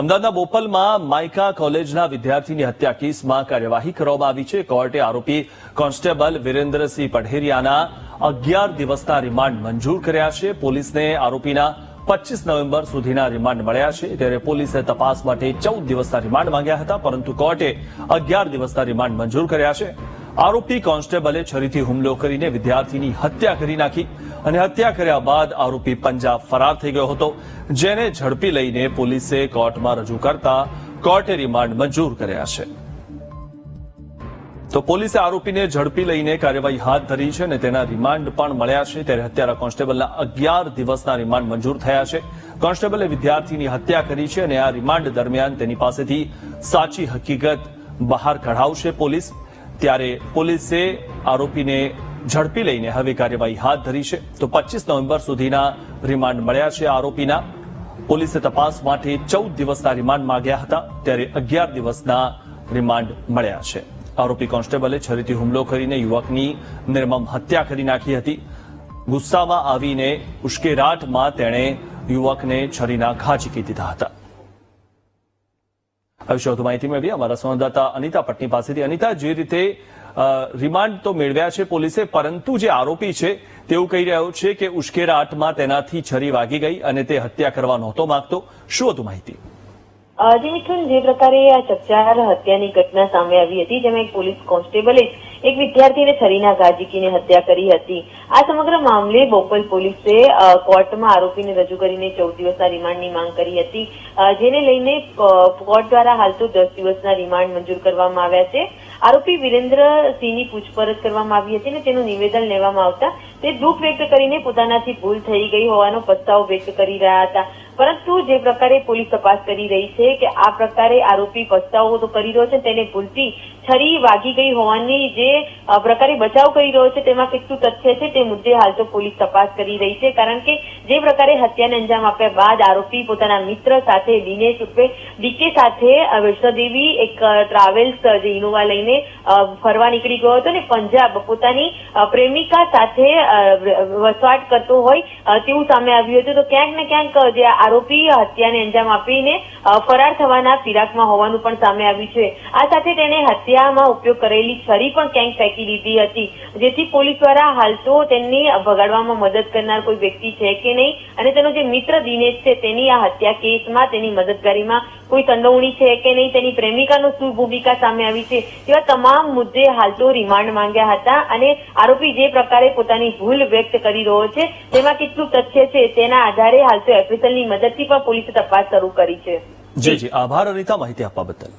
અમદાવાદના બોપલમાં માઇકા કોલેજના વિદ્યાર્થીની હત્યા કેસમાં કાર્યવાહી કરવામાં આવી છે. કોર્ટે આરોપી કોન્સ્ટેબલ વિરેન્દ્રસિંહ પઢેરિયાના અગિયાર દિવસના રિમાન્ડ મંજૂર કર્યા છે. પોલીસને આરોપીના પચીસ નવેમ્બર સુધીના રિમાન્ડ મળ્યા છે. ત્યારે પોલીસે તપાસ માટે ચૌદ દિવસના રિમાન્ડ માંગ્યા હતા, પરંતુ કોર્ટે અગિયાર દિવસના રિમાન્ડ મંજૂર કર્યા છે. આરોપી કોન્સ્ટેબલે છરીથી હુમલો કરીને વિદ્યાર્થીની હત્યા કરી નાખી. અને હત્યા કર્યા બાદ આરોપી પંજાબ ફરાર થઈ ગયો હતો, જેને ઝડપી લઈને પોલીસે કોર્ટમાં રજૂ કરતા કોર્ટે રિમાન્ડ મંજૂર કર્યા છે. તો પોલીસે આરોપીને ઝડપી લઈને કાર્યવાહી હાથ ધરી છે અને તેના રિમાન્ડ પણ મળ્યા છે. ત્યારે હત્યારા કોન્સ્ટેબલના અગિયાર દિવસના રિમાન્ડ મંજૂર થયા છે. કોન્સ્ટેબલે વિદ્યાર્થીની હત્યા કરી છે અને આ રિમાન્ડ દરમિયાન તેની પાસેથી સાચી હકીકત બહાર કઢાવશે પોલીસ. ત્યારે પોલીસે આરોપીને ઝડપી લઈને હવે કાર્યવાહી હાથ ધરી છે. તો પચીસ નવેમ્બર સુધીના રિમાન્ડ મળ્યા છે આરોપીના. પોલીસે તપાસ માટે ચૌદ દિવસના રિમાન્ડ માંગ્યા હતા. ત્યારે અગિયાર દિવસના રિમાન્ડ મળ્યા છે. આરોપી કોન્સ્ટેબલે છરીથી હુમલો કરીને યુવકની નિર્મમ હત્યા કરી નાખી હતી. ગુસ્સામાં આવીને ઉશ્કેરાટમાં તેણે યુવકને છરીના ઘા ચીકી દીધા હતા. વિશે વધુ માહિતી મેળવી. અમારા સંવાદદાતા અનિતા પટની પાસેથી. અનિતા, જે રીતે રિમાન્ડ તો મેળવ્યા છે પોલીસે, પરંતુ જે આરોપી છે તેવું કહી રહ્યો છે કે ઉશ્કેરાટમાં તેનાથી છરી વાગી ગઈ અને તે હત્યા કરવા નહોતો માંગતો. શું વધુ માહિતી? જી મિથુન જે પ્રકારે આ ચકચાર હત્યાની ઘટના સામે આવી હતી, જેમાં એક પોલીસ કોન્સ્ટેબલે એક વિદ્યાર્થીને છરીના ઘા હત્યા કરી હતી. આ સમગ્ર મામલે બોપલ પોલીસે કોર્ટમાં આરોપીને રજૂ કરીને ચૌદ દિવસના રિમાન્ડની માંગ કરી હતી. જેને લઈને કોર્ટ દ્વારા હાલ તો દસ દિવસના રિમાન્ડ મંજૂર કરવામાં આવ્યા છે. આરોપી વિરેન્દ્ર સિંહની પૂછપરછ કરવામાં આવી હતી અને તેનું નિવેદન લેવામાં આવતા તે દુઃખ વ્યક્ત કરીને પોતાનાથી ભૂલ થઈ ગઈ હોવાનો પસ્તાવો વ્યક્ત કરી રહ્યા હતા. પરંતુ જે પ્રકારે પોલીસ તપાસ કરી રહી છે કે આ પ્રકારે આરોપી પસ્તાવો તો કરી રહ્યો છે તેને ભૂલથી છરી વાગી ગઈ હોવાની જે પ્રકારે બચાવ કરી રહ્યો છે તેમાં કેટલું તથ્ય છે તે મુદ્દે હાલ તો પોલીસ તપાસ કરી રહી છે. કારણ કે જે પ્રકારે હત્યાને અંજામ આપ્યા બાદ આરોપી પોતાના મિત્ર સાથે દિનેશ ઉર્ફે ડીકે સાથે વૈષ્ણોદેવી એક ટ્રાવેલ્સ જે ઇનોવા લઈને ફરવા નીકળી ગયો હતો ને પંજાબ પોતાની પ્રેમિકા સાથે વસવાટ કરતો હોય તેવું સામે આવ્યું હતું. તો ક્યાંક ને ક્યાંક જે આરોપી હત્યાને અંજામ આપીને ફરાર થવાના ફિરાકમાં હોવાનું પણ સામે આવ્યું છે. આ સાથે તેણે હત્યામાં ઉપયોગ કરેલી છરી પણ ક્યાંક ફેંકી દીધી હતી, જેથી પોલીસ દ્વારા હાલ તો તેની ભગાડવામાં મદદ કરનાર કોઈ વ્યક્તિ છે કે નહીં, અને તેનો જે મિત્ર દિનેશ છે, તેની આ હત્યા કેસમાં તેની મદદગારીમાં કોઈ સંડોવણી છે કે નહીં, તેની પ્રેમિકાનો શું ભૂમિકા સામે આવી છે તેવા તમામ મુદ્દે હાલ તો રિમાન્ડ માંગ્યા હતા અને આરોપી જે પ્રકારે પોતાની ભૂલ વ્યક્ત કરી રહ્યો છે, તેમાં કેટલું તથ્ય છે તેના આધારે હાલ તો એફએસએલની મદદથી પણ પોલીસે તપાસ શરૂ કરી છે. જી જી. આભાર, અનિતા, માહિતી આપવા બદલ.